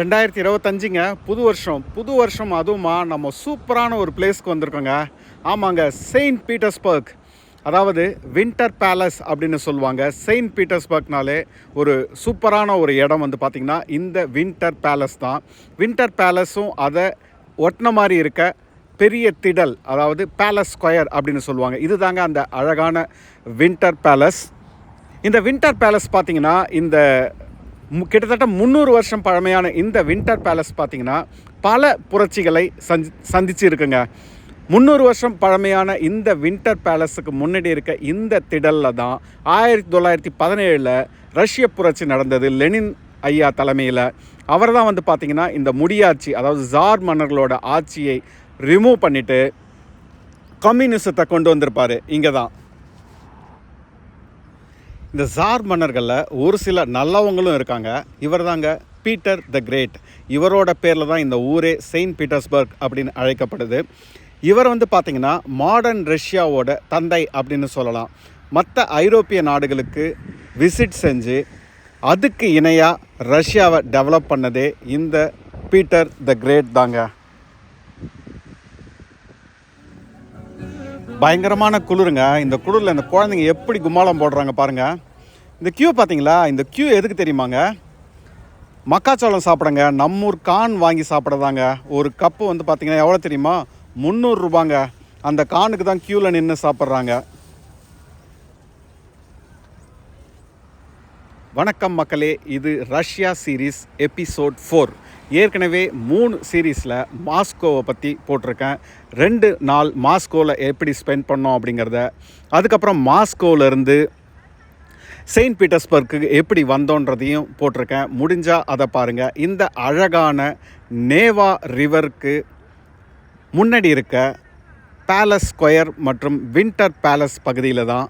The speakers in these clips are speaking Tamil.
ரெண்டாயிரத்தி இருபத்தஞ்சுங்க புது வருஷம். புது வருஷம் அதுவுமா நம்ம சூப்பரான ஒரு பிளேஸ்க்கு வந்திருக்கோங்க. ஆமாங்க செயின்ட் பீட்டர்ஸ்பர்க் அதாவது வின்டர் பேலஸ் அப்படின்னு சொல்லுவாங்க. செயின்ட் பீட்டர்ஸ்பர்க்னாலே ஒரு சூப்பரான ஒரு இடம் வந்து பார்த்திங்கன்னா இந்த வின்டர் பேலஸ் தான். வின்டர் பேலஸும் அதை ஒட்டின மாதிரி இருக்க பெரிய திடல் அதாவது பேலஸ் ஸ்கொயர் அப்படின்னு சொல்லுவாங்க. இதுதாங்க அந்த அழகான வின்டர் பேலஸ் இந்த வின்டர் பேலஸ் பார்த்தீங்கன்னா இந்த கிட்டத்தட்ட முந்நூறு வருஷம் பழமையான இந்த வின்டர் பேலஸ் பார்த்திங்கன்னா பல புரட்சிகளை சந்தி சந்திச்சு இருக்குங்க முந்நூறு வருஷம் பழமையான இந்த வின்டர் பேலஸுக்கு முன்னாடி இருக்க இந்த திடலில் தான் ஆயிரத்தி தொள்ளாயிரத்தி பதினேழில் ரஷ்ய புரட்சி நடந்தது லெனின் ஐயா தலைமையில். அவர் தான் வந்து பார்த்திங்கன்னா இந்த முடியாட்சி அதாவது ஜார் மன்னர்களோட ஆட்சியை ரிமூவ் பண்ணிவிட்டு கம்யூனிசத்தை கொண்டு வந்திருப்பார். இங்கே தான் இந்த ஜார் மன்னர்களில் ஒரு சில நல்லவங்களும் இருக்காங்க. இவர் தாங்க பீட்டர் த கிரேட். இவரோட பேரில் தான் இந்த ஊரே செயின்ட் பீட்டர்ஸ்பர்க் அப்படின்னு அழைக்கப்படுது. இவர் வந்து பார்த்திங்கன்னா மாடர்ன் ரஷ்யாவோட தந்தை அப்படின்னு சொல்லலாம். மற்ற ஐரோப்பிய நாடுகளுக்கு விசிட் செஞ்சு அதுக்கு இணையாக ரஷ்யாவை டெவலப் பண்ணதே இந்த பீட்டர் த கிரேட் தாங்க. பயங்கரமான குளிருங்க. இந்த குளிரில் இந்த குழந்தைங்க எப்படி கும்மாளம் போடுறாங்க பாருங்கள் இந்த க்யூ பார்த்தீங்களா? இந்த க்யூ எதுக்கு தெரியுமாங்க? மக்காச்சோளம் சாப்பிடுங்க. நம்மூர் கான் வாங்கி சாப்பிட்றதாங்க ஒரு கப்பு வந்து பார்த்தீங்கன்னா எவ்வளோ தெரியுமா? முந்நூறுரூபாங்க அந்த கானுக்கு தான் க்யூவில் நின்று சாப்பிட்றாங்க. வணக்கம் மக்களே. இது ரஷ்யா சீரீஸ் எபிசோட் ஃபோர் ஏற்கனவே மூணு சீரீஸில் மாஸ்கோவை பற்றி போட்டிருக்கேன். ரெண்டு நாள் மாஸ்கோவில் எப்படி ஸ்பெண்ட் பண்ணோம் அப்படிங்கிறத. அதுக்கப்புறம் மாஸ்கோவிலேருந்து செயின்ட் பீட்டர்ஸ்பர்க்கு எப்படி வந்தோன்றதையும் போட்டிருக்கேன். முடிஞ்சால் அதை பாருங்கள் இந்த அழகான நேவா ரிவருக்கு முன்னாடி இருக்க பேலஸ் ஸ்கொயர் மற்றும் வின்டர் பேலஸ் பகுதியில் தான்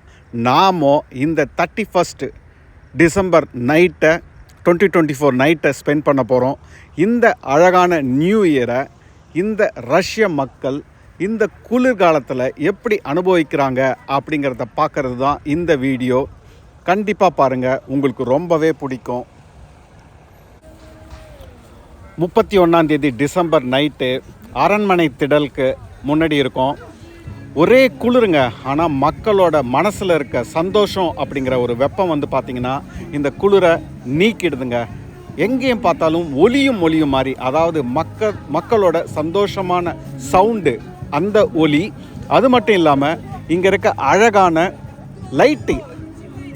நாமோ இந்த தேர்ட்டி ஃபஸ்ட்டு டிசம்பர் நைட்டை டுவெண்ட்டி டுவெண்ட்டி ஃபோர் நைட்டை ஸ்பெண்ட் பண்ண போகிறோம் இந்த அழகான நியூ இயரை இந்த ரஷ்ய மக்கள் இந்த குளிர்காலத்தில் எப்படி அனுபவிக்கிறாங்க அப்படிங்கிறத பார்க்குறது தான் இந்த வீடியோ. கண்டிப்பாக பாருங்கள் உங்களுக்கு ரொம்பவே பிடிக்கும். முப்பத்தி ஒன்றாந்தேதி டிசம்பர் நைட்டு அரண்மனை திடலுக்கு முன்னாடி இருக்கோம். ஒரே குளிருங்க ஆனால் மக்களோட மனசில் இருக்க சந்தோஷம் அப்படிங்கிற ஒரு வெப்பம் வந்து பார்த்திங்கன்னா இந்த குளிரை நீக்கிடுதுங்க. எங்கேயும் பார்த்தாலும் ஒலியும் ஒலியும் மாதிரி அதாவது மக்கள் மக்களோட சந்தோஷமான சவுண்டு அந்த ஒலி அது மட்டும் இல்லாமல் இங்கே இருக்க அழகான லைட்டு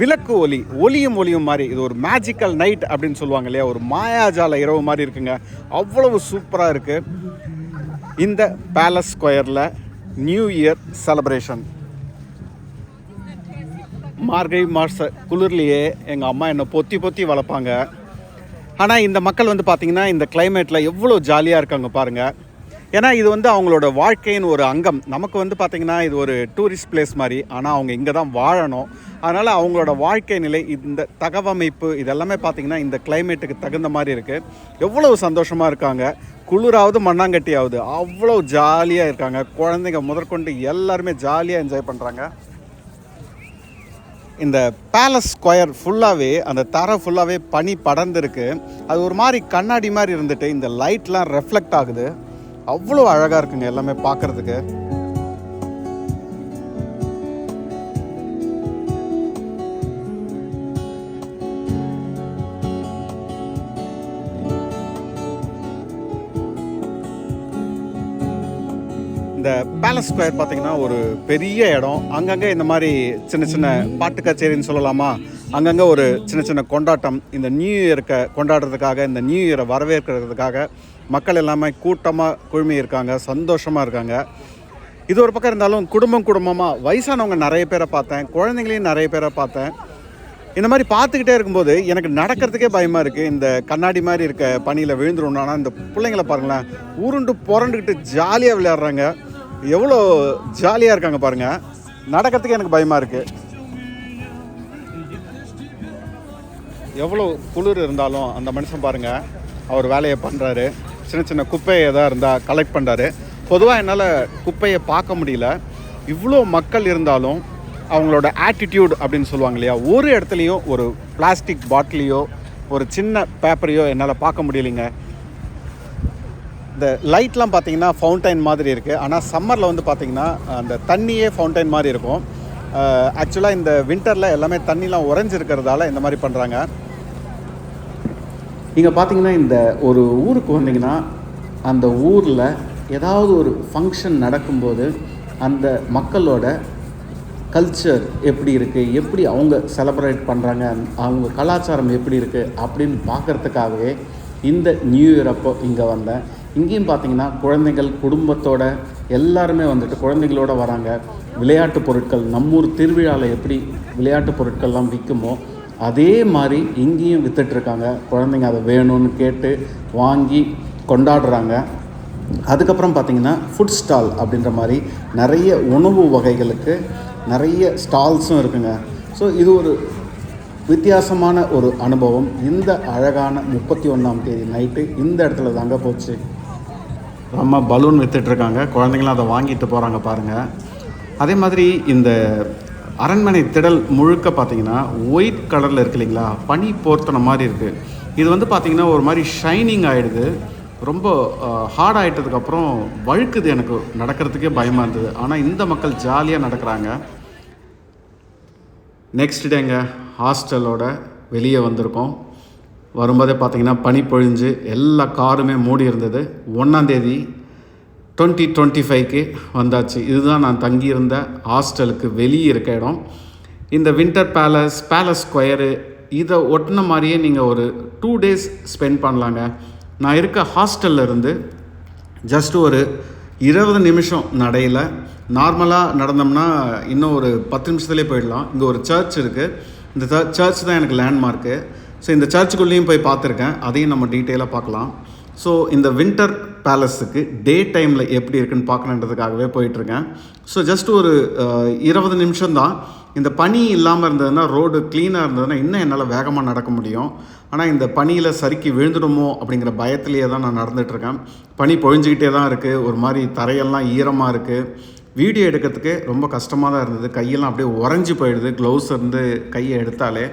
விளக்கு ஒலி ஒலியும் ஒலியும் மாதிரி இது ஒரு மேஜிக்கல் நைட் அப்படின்னு சொல்லுவாங்க இல்லையா ஒரு மாயாஜால இரவு மாதிரி இருக்குங்க. அவ்வளவு சூப்பராக இருக்குது இந்த பேலஸ் ஸ்கொயரில் நியூ இயர் செலப்ரேஷன் மார்கழி மாச குளிர்லேயே எங்கள் அம்மா என்னை பொத்தி பொத்தி வளர்ப்பாங்க. ஆனால் இந்த மக்கள் வந்து பார்த்திங்கன்னா இந்த கிளைமேட்டில் எவ்வளோ ஜாலியாக இருக்காங்க பாருங்கள் ஏன்னா இது வந்து அவங்களோட வாழ்க்கையின் ஒரு அங்கம். நமக்கு வந்து பார்த்திங்கன்னா இது ஒரு டூரிஸ்ட் பிளேஸ் மாதிரி. ஆனால் அவங்க இங்கே தான் வாழணும். அதனால் அவங்களோட வாழ்க்கை நிலை இந்த தகவமைப்பு இதெல்லாமே பார்த்திங்கன்னா இந்த கிளைமேட்டுக்கு தகுந்த மாதிரி இருக்குது எவ்வளவு சந்தோஷமாக இருக்காங்க. குளிராவது மண்ணாங்கட்டியாவது. அவ்வளோ ஜாலியாக இருக்காங்க. குழந்தைங்க முதற்கொண்டு எல்லாருமே ஜாலியாக என்ஜாய் பண்ணுறாங்க இந்த பேலஸ் ஸ்கொயர் ஃபுல்லாகவே அந்த தரை ஃபுல்லாகவே பனி படர்ந்துருக்கு. அது ஒரு மாதிரி கண்ணாடி மாதிரி இருந்துட்டு இந்த லைட்லாம் ரெஃப்ளெக்ட் ஆகுது. அவ்வளோ அழகாக இருக்குங்க எல்லாமே பார்க்குறதுக்கு. இந்த பேலஸ் ஸ்கொயர் பார்த்தீங்கன்னா ஒரு பெரிய இடம். அங்கங்கே இந்த மாதிரி சின்ன சின்ன பாட்டு கச்சேரின்னு சொல்லலாமா? அங்கங்கே ஒரு சின்ன சின்ன கொண்டாட்டம். இந்த நியூ இயர்க்கை கொண்டாடுறதுக்காக இந்த நியூ இயரை வரவேற்கிறதுக்காக மக்கள் எல்லாமே கூட்டமாக குழுமி இருக்காங்க சந்தோஷமாக இருக்காங்க. இது ஒரு பக்கம் இருந்தாலும் குடும்பம் குடும்பமாக வயசானவங்க நிறைய பேரை பார்த்தேன் குழந்தைங்களையும் நிறைய பேரை பார்த்தேன். இந்த மாதிரி பார்த்துக்கிட்டே இருக்கும்போது எனக்கு நடக்கிறதுக்கே பயமாக இருக்குது இந்த கண்ணாடி மாதிரி இருக்க பனியில் விழுந்துரும் ஆனால் இந்த பிள்ளைங்கள பாருங்களேன் உருண்டு புரண்டுக்கிட்டு ஜாலியாக விளையாடுறாங்க. எவ்வளோ ஜாலியாக இருக்காங்க பாருங்கள் நடக்கிறதுக்கு எனக்கு பயமாக இருக்குது எவ்வளோ குளிர் இருந்தாலும் அந்த மனுஷன் பாருங்கள் அவர் வேலையை பண்ணுறாரு சின்ன சின்ன குப்பை எதாக இருந்தால் கலெக்ட் பண்ணுறாரு பொதுவாக என்னால் குப்பையை பார்க்க முடியல. இவ்வளோ மக்கள் இருந்தாலும் அவங்களோட ஆட்டிடியூட் அப்படின்னு சொல்லுவாங்க இல்லையா ஒரு இடத்துலையும் ஒரு பிளாஸ்டிக் பாட்டிலையோ ஒரு சின்ன பேப்பரையோ என்னால் பார்க்க முடியலைங்க. இந்த லைட்லாம் பார்த்தீங்கன்னா ஃபவுண்டைன் மாதிரி இருக்குது ஆனால் சம்மரில் வந்து பார்த்திங்கன்னா அந்த தண்ணியே ஃபவுண்டைன் மாதிரி இருக்கும். ஆக்சுவலாக இந்த வின்டரில் எல்லாமே தண்ணிலாம் உறைஞ்சிருக்கிறதால இந்த மாதிரி பண்ணுறாங்க இங்கே பார்த்தீங்கன்னா இந்த ஒரு ஊருக்கு வந்தீங்கன்னா அந்த ஊரில் ஏதாவது ஒரு ஃபங்க்ஷன் நடக்கும்போது அந்த மக்களோட கல்ச்சர் எப்படி இருக்குது எப்படி அவங்க செலப்ரேட் பண்ணுறாங்க அவங்க கலாச்சாரம் எப்படி இருக்குது அப்படின்னு பார்க்குறதுக்காகவே இந்த நியூ இயர் அப்போ இங்கே வந்தேன். இங்கேயும் பார்த்தீங்கன்னா குழந்தைகள் குடும்பத்தோட எல்லாருமே வந்துட்டு குழந்தைங்களோட வராங்க. விளையாட்டு பொருட்கள் நம்மூர் திருவிழாவில் எப்படி விளையாட்டு பொருட்கள்லாம் விற்குமோ அதே மாதிரி இங்கேயும் வித்துட்ருக்காங்க. குழந்தைங்க அதை வேணும்னு கேட்டு வாங்கி கொண்டாடுறாங்க. அதுக்கப்புறம் பார்த்திங்கன்னா ஃபுட் ஸ்டால் அப்படின்ற மாதிரி நிறைய உணவு வகைகளுக்கு நிறைய ஸ்டால்ஸும் இருக்குங்க. ஸோ இது ஒரு வித்தியாசமான ஒரு அனுபவம். இந்த அழகான முப்பத்தி ஒன்றாம் தேதி நைட்டு இந்த இடத்துல தாங்க போச்சு. நம்ம பலூன் வித்துட்ருக்காங்க. குழந்தைங்களாம் அதை வாங்கிட்டு போகிறாங்க பாருங்கள் அதே மாதிரி இந்த அரண்மனை திடல் முழுக்க பார்த்தீங்கன்னா ஒயிட் கலரில் இருக்கு இல்லைங்களா? பனி போர்த்தன மாதிரி இருக்குது இது வந்து பார்த்தீங்கன்னா ஒரு மாதிரி ஷைனிங் ஆகிடுது ரொம்ப ஹார்ட் ஆகிட்டதுக்கப்புறம் வழுக்குது எனக்கு. நடக்கிறதுக்கே பயமாக இருந்தது. ஆனால் இந்த மக்கள் ஜாலியாக நடக்கிறாங்க. நெக்ஸ்ட் டேங்க ஹாஸ்டலோட வெளியே வந்திருக்கோம். வரும்போதே பார்த்தீங்கன்னா பனி பொழிஞ்சு எல்லா காருமே மூடி இருந்தது. ஒன்றாந்தேதி டுவெண்ட்டி டுவெண்ட்டி ஃபைவ்க்கு வந்தாச்சு. இதுதான் நான் தங்கியிருந்த ஹாஸ்டலுக்கு வெளியே இருக்க இடம். இந்த வின்டர் பேலஸ் பேலஸ் ஸ்கொயரு இதை ஒட்டின மாதிரியே நீங்கள் ஒரு டூ டேஸ் ஸ்பெண்ட் பண்ணலாங்க. நான் இருக்க ஹாஸ்டல்ல இருந்து ஜஸ்ட் ஒரு இருபது நிமிஷம் நடையில் நார்மலாக நடந்தோம்னா இன்னும் ஒரு பத்து நிமிஷத்துலேயே போயிடலாம். இங்கே ஒரு சர்ச் இருக்குது இந்த சர்ச் தான் எனக்கு லேண்ட்மார்க்கு ஸோ இந்த சர்ச்சுக்குள்ளேயும் போய் பார்த்துருக்கேன். அதையும் நம்ம டீட்டெயிலாக பார்க்கலாம். ஸோ இந்த வின்டர் பேலஸுக்கு டே டைமில் எப்படி இருக்குன்னு பார்க்கணுன்றதுக்காகவே போயிட்டுருக்கேன். ஸோ ஜஸ்ட் ஒரு இருபது நிமிஷம் தான் இந்த பனி இல்லாமல் இருந்ததுன்னா ரோடு க்ளீனாக இருந்ததுன்னா இன்னும் என்னால் வேகமாக நடக்க முடியும். ஆனால் இந்த பனியில் சறுக்கி விழுந்துடுமோ அப்படிங்கிற பயத்திலேயே தான் நான் நடந்துகிட்ருக்கேன் பனி பொழிஞ்சிக்கிட்டே தான் இருக்குது ஒரு மாதிரி தரையெல்லாம் ஈரமாக இருக்குது வீடியோ எடுக்கிறதுக்கு ரொம்ப கஷ்டமாக தான் இருந்தது. கையெல்லாம் அப்படியே உறைஞ்சி போயிடுது. க்ளவுஸ் இருந்து கையை எடுத்தாலே.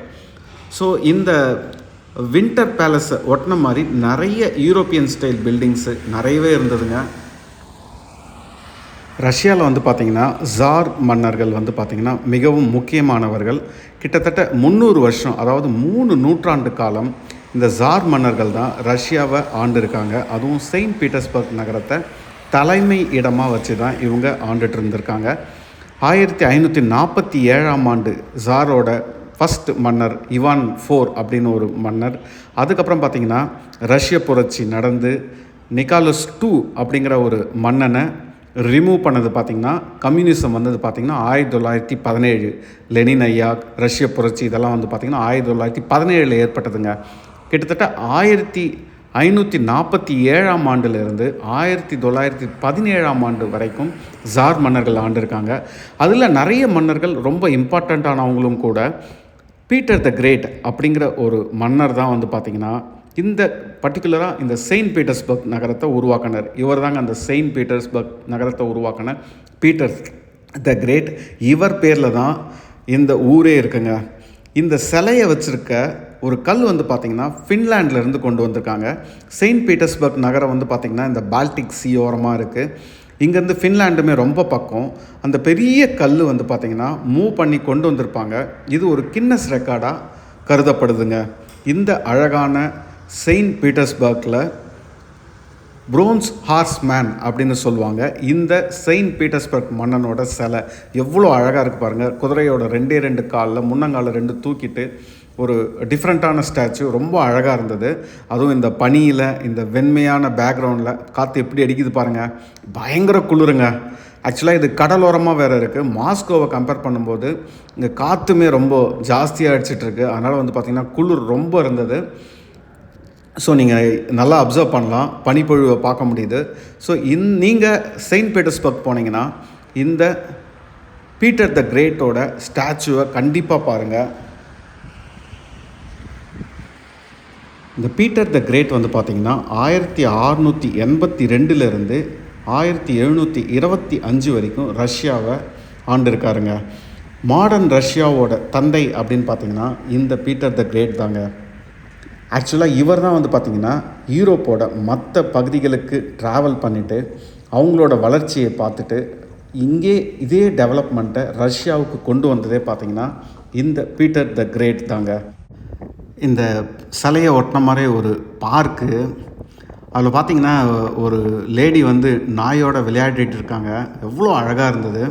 ஸோ இந்த வின்டர் பேலஸை ஒட்டின மாதிரி நிறைய யூரோப்பியன் ஸ்டைல் பில்டிங்ஸு நிறையவே இருந்ததுங்க. ரஷ்யாவில் வந்து பார்த்திங்கன்னா ஜார் மன்னர்கள் வந்து பார்த்திங்கன்னா மிகவும் முக்கியமானவர்கள். கிட்டத்தட்ட முந்நூறு வருஷம் அதாவது மூணு நூற்றாண்டு காலம் இந்த ஜார் மன்னர்கள் தான் ரஷ்யாவை ஆண்டிருக்காங்க. அதுவும் செயின்ட் பீட்டர்ஸ்பர்க் நகரத்தை தலைமை இடமாக வச்சு தான் இவங்க ஆண்டுட்டு இருந்திருக்காங்க. ஆயிரத்தி ஐநூற்றி நாற்பத்தி ஏழாம் ஆண்டு ஜாரோட ஃபஸ்ட் மன்னர் இவான் ஃபோர் அப்படின்னு ஒரு மன்னர். அதுக்கப்புறம் பார்த்திங்கன்னா ரஷ்ய புரட்சி நடந்து நிக்காலஸ் டூ அப்படிங்கிற ஒரு மன்னனை ரிமூவ் பண்ணது பார்த்திங்கன்னா கம்யூனிசம் வந்தது பார்த்திங்கன்னா ஆயிரத்தி தொள்ளாயிரத்தி பதினேழு. லெனின் ஐயா ரஷ்ய புரட்சி இதெல்லாம் வந்து பார்த்திங்கன்னா ஆயிரத்தி தொள்ளாயிரத்தி பதினேழில் ஏற்பட்டதுங்க. கிட்டத்தட்ட ஆயிரத்தி ஐநூற்றி நாற்பத்தி ஏழாம் ஆண்டிலிருந்து ஆயிரத்தி தொள்ளாயிரத்தி பதினேழாம் ஆண்டு வரைக்கும் ஜார் மன்னர்கள் ஆண்டிருக்காங்க அதில் நிறைய மன்னர்கள் ரொம்ப இம்பார்ட்டண்ட்டானவங்களும் கூட பீட்டர் த கிரேட் அப்படிங்கிற ஒரு மன்னர் தான் வந்து பார்த்திங்கன்னா இந்த பர்டிகுலராக இந்த செயின்ட் பீட்டர்ஸ்பர்க் நகரத்தை உருவாக்கினார். இவர் தாங்க அந்த செயின்ட் பீட்டர்ஸ்பர்க் நகரத்தை உருவாக்கின பீட்டர் த கிரேட் இவர் பேரில் தான் இந்த ஊரே இருக்குங்க. இந்த சிலையை வச்சுருக்க ஒரு கல் வந்து பார்த்திங்கன்னா ஃபின்லாண்டில் இருந்து கொண்டு வந்திருக்காங்க. செயின்ட் பீட்டர்ஸ்பர்க் நகரம் வந்து பார்த்திங்கன்னா இந்த பால்டிக் சி ஓரமாக இருக்குது இங்கேருந்து ஃபின்லாண்டுமே ரொம்ப பக்கம். அந்த பெரிய கல் வந்து பார்த்திங்கன்னா மூவ் பண்ணி கொண்டு வந்திருப்பாங்க. இது ஒரு கின்னஸ் ரெக்கார்டாக கருதப்படுதுங்க. இந்த அழகான செயின்ட் பீட்டர்ஸ்பர்க்கில் ப்ரோன்ஸ் ஹார்ஸ் மேன் அப்படின்னு சொல்லுவாங்க. இந்த செயின்ட் பீட்டர்ஸ்பர்க் மன்னனோட சிலை எவ்வளோ அழகாக இருக்குது பாருங்கள் குதிரையோட ரெண்டே ரெண்டு காலில் முன்னங்காலில் ரெண்டு தூக்கிட்டு ஒரு டிஃப்ரெண்ட்டான ஸ்டாச்சு ரொம்ப அழகாக இருந்தது. அதுவும் இந்த பனியில் இந்த வெண்மையான பேக்ரவுண்டில் காற்று எப்படி அடிக்குது பாருங்கள் பயங்கர குளிருங்க. ஆக்சுவலாக இது கடலோரமாக வேறு இருக்குது மாஸ்கோவை கம்பேர் பண்ணும்போது இங்கே காற்றுமே ரொம்ப ஜாஸ்தியாக அடிச்சிட்ருக்கு அதனால் வந்து பார்த்திங்கன்னா குளிர் ரொம்ப இருந்தது. ஸோ நீங்கள் நல்லா அப்சர்வ் பண்ணலாம். பனிப்பொழிவை பார்க்க முடியுது. ஸோ இந் நீங்கள் செயின்ட் பீட்டர்ஸ்பர்க் போனீங்கன்னா இந்த பீட்டர் த கிரேட்டோட ஸ்டாச்சுவை கண்டிப்பாக பாருங்கள் இந்த பீட்டர் த கிரேட் வந்து பார்த்திங்கன்னா ஆயிரத்தி அறநூற்றி எண்பத்தி ரெண்டுலேருந்து ஆயிரத்தி எழுநூற்றி இருபத்தி அஞ்சு வரைக்கும் ரஷ்யாவை ஆண்டிருக்காருங்க. மாடர்ன் ரஷ்யாவோட தந்தை அப்படின்னு பார்த்தீங்கன்னா இந்த பீட்டர் த கிரேட் தாங்க. ஆக்சுவலாக இவர் தான் வந்து பார்த்திங்கன்னா யூரோப்போட மற்ற பகுதிகளுக்கு ட்ராவல் பண்ணிவிட்டு அவங்களோட வளர்ச்சியை பார்த்துட்டு இங்கே இதே டெவலப்மெண்ட்டை ரஷ்யாவுக்கு கொண்டு வந்ததே பார்த்திங்கன்னா இந்த பீட்டர் த கிரேட் தாங்க. இந்த சிலையை ஒட்டின மாதிரி ஒரு பார்க்கு அதில் பார்த்தீங்கன்னா ஒரு லேடி வந்து நாயோட விளையாடிட்டு இருக்காங்க. எவ்வளோ அழகாக இருந்தது.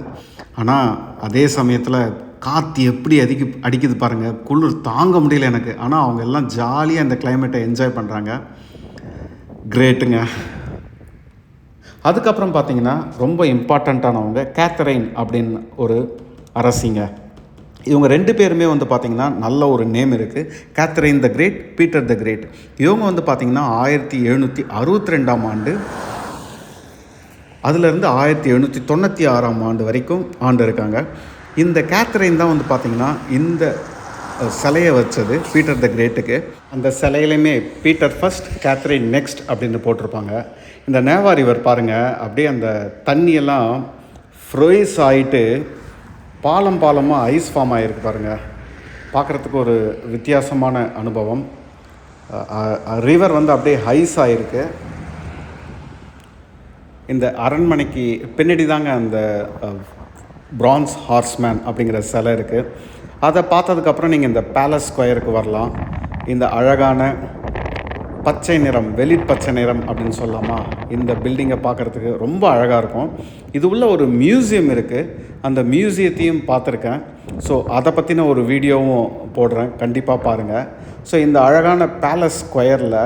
ஆனால் அதே சமயத்தில் காற்று எப்படி அடிக்கு அடிக்குது பாருங்கள் குளிர் தாங்க முடியல எனக்கு. ஆனால் அவங்க எல்லாம் ஜாலியாக அந்த கிளைமேட்டை என்ஜாய் பண்ணுறாங்க கிரேட்டுங்க அதுக்கப்புறம் பார்த்தீங்கன்னா ரொம்ப இம்பார்ட்டண்ட்டானவங்க கேத்தரைன் அப்படின்னு ஒரு அரசிங்க. இவங்க ரெண்டு பேருமே வந்து பார்த்திங்கன்னா நல்ல ஒரு நேம் இருக்குது Catherine the great Peter the great இவங்க வந்து பார்த்திங்கன்னா ஆயிரத்தி எழுநூற்றி அறுபத்தி ரெண்டாம் ஆண்டு அதுலேருந்து ஆயிரத்தி எழுநூற்றி தொண்ணூற்றி ஆறாம் ஆண்டு வரைக்கும் ஆண்டு இருக்காங்க. இந்த கேத்தரைன் தான் வந்து பார்த்திங்கன்னா இந்த சிலையை வச்சது பீட்டர் த கிரேட்டுக்கு அந்த சிலையிலையுமே பீட்டர் ஃபர்ஸ்ட் கேத்தரின் நெக்ஸ்ட் அப்படின்னு போட்டிருப்பாங்க. இந்த நேவா ரிவர் பாருங்கள் அப்படியே அந்த தண்ணியெல்லாம் ஃப்ரோய்ஸ் ஆகிட்டு பாலம் பாலமாக ஐஸ் ஃபார்ம் ஆகிருக்கு பாருங்கள் பார்க்குறதுக்கு ஒரு வித்தியாசமான அனுபவம். ரிவர் வந்து அப்படியே ஹைஸ் ஆகிருக்கு இந்த அரண்மனைக்கு பின்னாடி தாங்க அந்த பிரான்ஸ் ஹார்ஸ்மேன் அப்படிங்கிற சிலை இருக்குது அதை பார்த்ததுக்கப்புறம் நீங்கள் இந்த பேலஸ் ஸ்கொயருக்கு வரலாம். இந்த அழகான பச்சை நிறம் வெளிர் பச்சை நிறம் அப்படின்னு சொல்லலாமா இந்த பில்டிங்கை பார்க்குறதுக்கு ரொம்ப அழகாக இருக்கும். இது உள்ள ஒரு மியூசியம் இருக்குது அந்த மியூசியத்தையும் பார்த்துருக்கேன். ஸோ அதை பற்றின ஒரு வீடியோவும் போடுறேன். கண்டிப்பாக பாருங்கள் ஸோ இந்த அழகான பேலஸ் ஸ்கொயரில்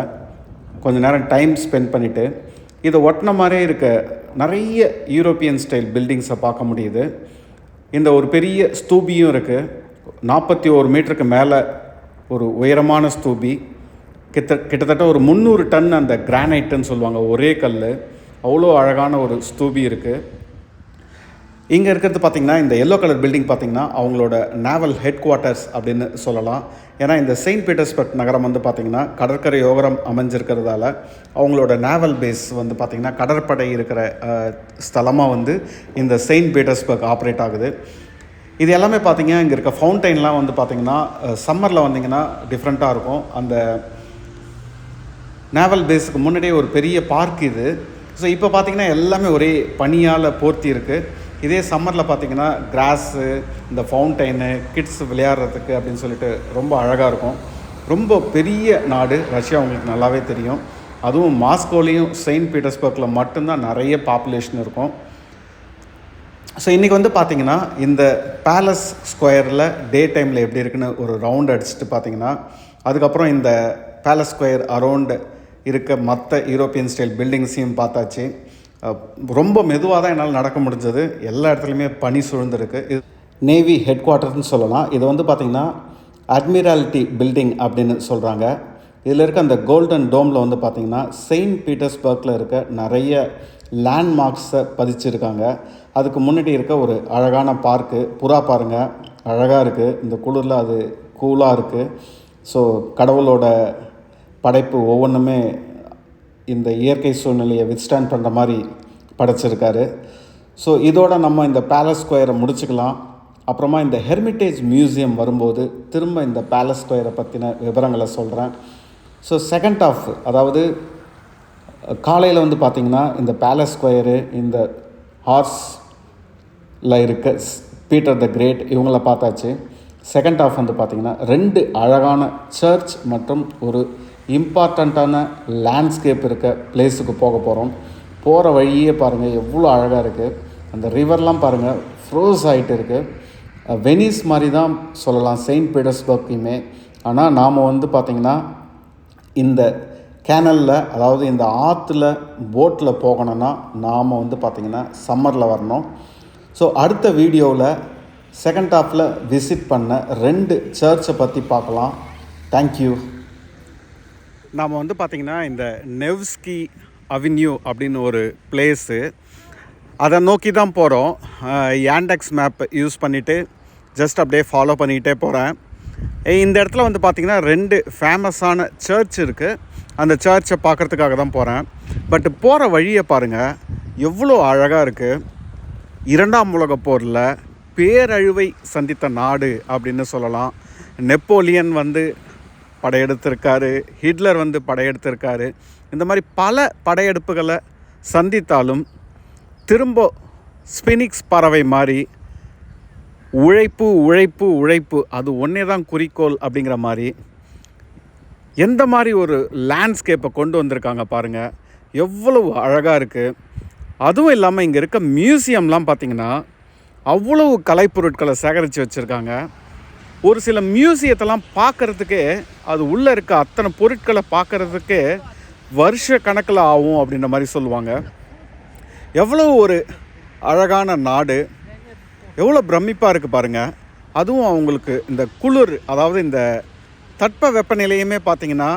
கொஞ்ச நேரம் டைம் ஸ்பெண்ட் பண்ணிவிட்டு இதை ஒட்டின மாதிரியே இருக்க நிறைய யூரோப்பியன் ஸ்டைல் பில்டிங்ஸை பார்க்க முடியுது. இந்த ஒரு பெரிய ஸ்தூபியும் இருக்குது நாற்பத்தி ஒரு மீட்டருக்கு மேலே ஒரு உயரமான ஸ்தூபி. கிட்ட கிட்டத்தட்ட ஒரு முந்நூறு டன் அந்த கிரானைட்டுன்னு சொல்லுவாங்க ஒரே கல் அவ்வளோ அழகான ஒரு ஸ்தூபி இருக்குது இங்கே இருக்கிறது பார்த்திங்கன்னா இந்த எல்லோ கலர் பில்டிங் பார்த்திங்கன்னா அவங்களோட நேவல் ஹெட் குவார்ட்டர்ஸ் அப்படின்னு சொல்லலாம். ஏன்னா இந்த செயின்ட் பீட்டர்ஸ்பர்க் நகரம் வந்து பார்த்திங்கன்னா கடற்கரை யோகரம் அமைஞ்சிருக்கிறதால அவங்களோட நேவல் பேஸ் வந்து பார்த்திங்கன்னா கடற்படை இருக்கிற ஸ்தலமாக வந்து இந்த செயின்ட் பீட்டர்ஸ்பர்க் ஆப்ரேட் ஆகுது. இது எல்லாமே பார்த்திங்கன்னா இங்கே இருக்க ஃபவுண்டைன்லாம் வந்து பார்த்திங்கன்னா சம்மரில் வந்தீங்கன்னா டிஃப்ரெண்ட்டாக இருக்கும். அந்த நேவல் பேஸுக்கு முன்னாடியே ஒரு பெரிய பார்க் இது. ஸோ இப்போ பார்த்தீங்கன்னா எல்லாமே ஒரே பனியால் போர்த்தி இருக்குது இதே சம்மரில் பார்த்தீங்கன்னா கிராஸு இந்த ஃபவுண்டைனு கிட்ஸ் விளையாடுறதுக்கு அப்படின்னு சொல்லிட்டு ரொம்ப அழகாக இருக்கும். ரொம்ப பெரிய நாடு ரஷ்யா உங்களுக்கு நல்லாவே தெரியும். அதுவும் மாஸ்கோலேயும் செயின்ட் பீட்டர்ஸ்பர்க்கில் மட்டும்தான் நிறைய பாப்புலேஷன் இருக்கும். ஸோ இன்றைக்கி வந்து பார்த்தீங்கன்னா இந்த பேலஸ் ஸ்கொயரில் டே டைமில் எப்படி இருக்குன்னு ஒரு ரவுண்ட் அடிச்சுட்டு பார்த்தீங்கன்னா அதுக்கப்புறம் இந்த பேலஸ் ஸ்கொயர் அரௌண்டு இருக்க மற்ற யூரோப்பியன் ஸ்டைல் பில்டிங்ஸையும் பார்த்தாச்சு. ரொம்ப மெதுவாக தான் என்னால் நடக்க முடிஞ்சது. எல்லா இடத்துலையுமே பனி சூழ்ந்திருக்கு. இது நேவி ஹெட் குவார்ட்டர்னு சொல்லலாம். இது வந்து பார்த்திங்கன்னா அட்மிராலிட்டி பில்டிங் அப்படின்னு சொல்கிறாங்க இதில் இருக்க அந்த கோல்டன் டோமில் வந்து பார்த்திங்கன்னா செயின்ட் பீட்டர்ஸ்பர்க்கில் இருக்க நிறைய லேண்ட்மார்க்ஸை பதிச்சிருக்காங்க. அதுக்கு முன்னாடி இருக்க ஒரு அழகான பார்க்கு புறா பாருங்கள் அழகாக இருக்குது இந்த குளிரில் அது கூலாக இருக்குது ஸோ கடவுளோட படைப்பு ஒவ்வொன்றுமே இந்த இயற்கை சூழ்நிலையை வித்ஸ்டாண்ட் பண்ணுற மாதிரி படைச்சிருக்காரு. ஸோ இதோட நம்ம இந்த பேலஸ் ஸ்கொயரை முடிச்சுக்கலாம். அப்புறமா இந்த ஹெர்மிட்டேஜ் மியூசியம் வரும்போது திரும்ப இந்த பேலஸ் ஸ்கொயரை பற்றின விவரங்களை சொல்கிறேன் ஸோ செகண்ட் ஆஃப் அதாவது காலையில் வந்து பார்த்திங்கன்னா இந்த பேலஸ் ஸ்கொயரு இந்த ஹார்ஸில் இருக்க ஸ்- பீட்டர் த கிரேட் இவங்கள பார்த்தாச்சு. செகண்ட் ஆஃப் வந்து பார்த்திங்கன்னா ரெண்டு அழகான சர்ச் மற்றும் ஒரு இம்பார்ட்டண்ட்டான லேண்ட்ஸ்கேப் இருக்க பிளேஸுக்கு போக போகிறோம் போகிற வழியே பாருங்கள் எவ்வளோ அழகாக இருக்குது அந்த ரிவர்லாம் பாருங்கள் ஃப்ரோஸ் ஆகிட்டு இருக்குது வெனிஸ் மாதிரி தான் சொல்லலாம் செயின்ட் பீட்டர்ஸ்பர்க்கையுமே ஆனால் நாம் வந்து பார்த்திங்கன்னா இந்த கேனலில் அதாவது இந்த ஆற்றுல போட்டில் போகணுன்னா நாம் வந்து பார்த்திங்கன்னா சம்மரில் வரணும். ஸோ அடுத்த வீடியோவில் செகண்ட் ஹாஃபில் விசிட் பண்ண ரெண்டு சர்ச்சை பற்றி பார்க்கலாம். தேங்க்யூ நாம் வந்து பார்த்திங்கன்னா இந்த நெவ்ஸ்கி அவென்யூ அப்படின்னு ஒரு பிளேஸு அதை நோக்கி தான் போகிறோம் யாண்டெக்ஸ் மேப் யூஸ் பண்ணிவிட்டு ஜஸ்ட் அப்படியே ஃபாலோ பண்ணிக்கிட்டே போகிறேன் இந்த இடத்துல வந்து பார்த்திங்கன்னா ரெண்டு ஃபேமஸான சர்ச் இருக்குது அந்த சர்ச்சை பார்க்குறதுக்காக தான் போகிறேன் பட் போகிற வழியை பாருங்கள் எவ்வளோ அழகாக இருக்குது இரண்டாம் உலகப் போரில் பேரழிவை சந்தித்த நாடு அப்படின்னு சொல்லலாம். நெப்போலியன் வந்து படையெடுத்திருக்காரு. ஹிட்லர் வந்து படையெடுத்திருக்காரு. இந்த மாதிரி பல படையெடுப்புகளை சந்தித்தாலும் திரும்ப ஸ்பினிக்ஸ் பறவை மாதிரி உழைப்பு உழைப்பு உழைப்பு அது ஒன்றே தான் குறிக்கோள் அப்படிங்கிற மாதிரி எந்த மாதிரி ஒரு லேண்ட்ஸ்கேப்பை கொண்டு வந்திருக்காங்க பாருங்கள் எவ்வளவு அழகாக இருக்குது அதுவும் இல்லாமல் இங்கே இருக்க மியூசியம்லாம் பார்த்திங்கன்னா அவ்வளவு கலைப்பொருட்களை சேகரித்து வச்சுருக்காங்க. ஒரு சில மியூசியத்தெல்லாம் பார்க்குறதுக்கு அது உள்ளே இருக்க அத்தனை பொருட்களை பார்க்குறதுக்கு வருஷ கணக்கில் ஆகும் அப்படின்ற மாதிரி சொல்லுவாங்க. எவ்வளோ ஒரு அழகான நாடு எவ்வளோ பிரமிப்பாக இருக்குது பாருங்கள் அதுவும் அவங்களுக்கு இந்த குளிர் அதாவது இந்த தட்ப வெப்பநிலையுமே பார்த்திங்கன்னா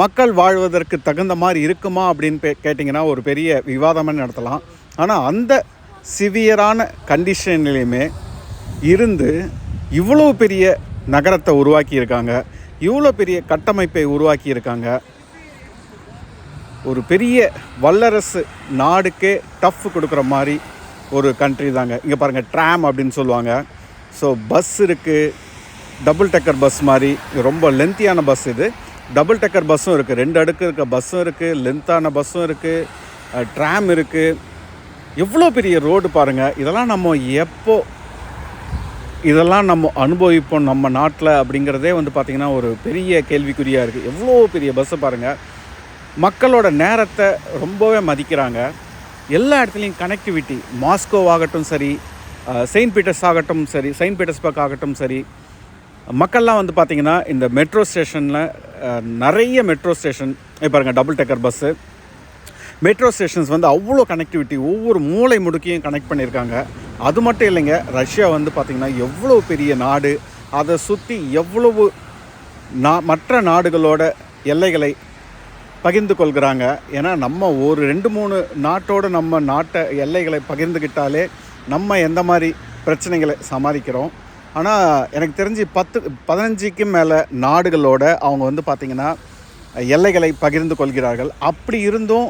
மக்கள் வாழ்வதற்கு தகுந்த மாதிரி இருக்குமா அப்படின்னு பே கேட்டிங்கன்னா ஒரு பெரிய விவாதமே நடத்தலாம். ஆனால் அந்த சிவியரான கண்டிஷன்லையுமே இருந்து இவ்வளோ பெரிய நகரத்தை உருவாக்கியிருக்காங்க. இவ்வளோ பெரிய கட்டமைப்பை உருவாக்கியிருக்காங்க. ஒரு பெரிய வல்லரசு நாடுக்கே டஃப் கொடுக்குற மாதிரி ஒரு கண்ட்ரி தாங்க. இங்கே பாருங்கள் ட்ராம் அப்படின்னு சொல்லுவாங்க. ஸோ பஸ் இருக்குது டபுள் டக்கர் பஸ் மாதிரி. ரொம்ப லென்த்தியான பஸ் இது. டபுள் டக்கர் பஸ்ஸும் இருக்குது ரெண்டு அடுக்கு இருக்க பஸ்ஸும் இருக்குது லென்த்தான பஸ்ஸும் இருக்குது ட்ராம் இருக்குது எவ்வளோ பெரிய ரோடு பாருங்கள் இதெல்லாம் நம்ம எப்போ இதெல்லாம் நம்ம அனுபவிப்போம் நம்ம நாட்டில் அப்படிங்கிறதே வந்து பார்த்திங்கன்னா ஒரு பெரிய கேள்விக்குறியாக இருக்குது எவ்வளோ பெரிய பஸ்ஸை பாருங்கள் மக்களோட நேரத்தை ரொம்பவே மதிக்கிறாங்க. எல்லா இடத்துலையும் கனெக்டிவிட்டி மாஸ்கோ ஆகட்டும் சரி செயின்ட் பீட்டர்ஸ் ஆகட்டும் சரி செயின்ட் பீட்டர்ஸ்பர்க் ஆகட்டும் சரி மக்கள்லாம் வந்து பார்த்திங்கன்னா இந்த மெட்ரோ ஸ்டேஷனில் நிறைய மெட்ரோ ஸ்டேஷன் பாருங்கள் double decker bus metro stations வந்து அவ்வளோ கனெக்டிவிட்டி ஒவ்வொரு மூளை முடுக்கையும் கனெக்ட் பண்ணியிருக்காங்க. அது மட்டும் இல்லைங்க ரஷ்யா வந்து பார்த்திங்கன்னா எவ்வளோ பெரிய நாடு அதை சுற்றி எவ்வளவு நா மற்ற நாடுகளோட எல்லைகளை பகிர்ந்து கொள்கிறாங்க. ஏன்னா நம்ம ஒரு ரெண்டு மூணு நாட்டோட நம்ம நாட்டை எல்லைகளை பகிர்ந்துக்கிட்டாலே நம்ம எந்த மாதிரி பிரச்சனைகளை சமாளிக்கிறோம். ஆனால் எனக்கு தெரிஞ்சு பத்து பதினஞ்சுக்கு மேலே நாடுகளோட அவங்க வந்து பார்த்திங்கன்னா எல்லைகளை பகிர்ந்து கொள்கிறார்கள். அப்படி இருந்தும்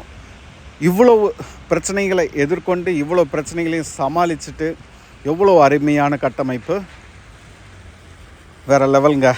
இவ்வளவு பிரச்சனைகளை எதிர்கொண்டு இவ்வளோ பிரச்சனைகளையும் சமாளிச்சுட்டு எவ்வளோ அருமையான கட்டமைப்பு. வேறு லெவலுங்க.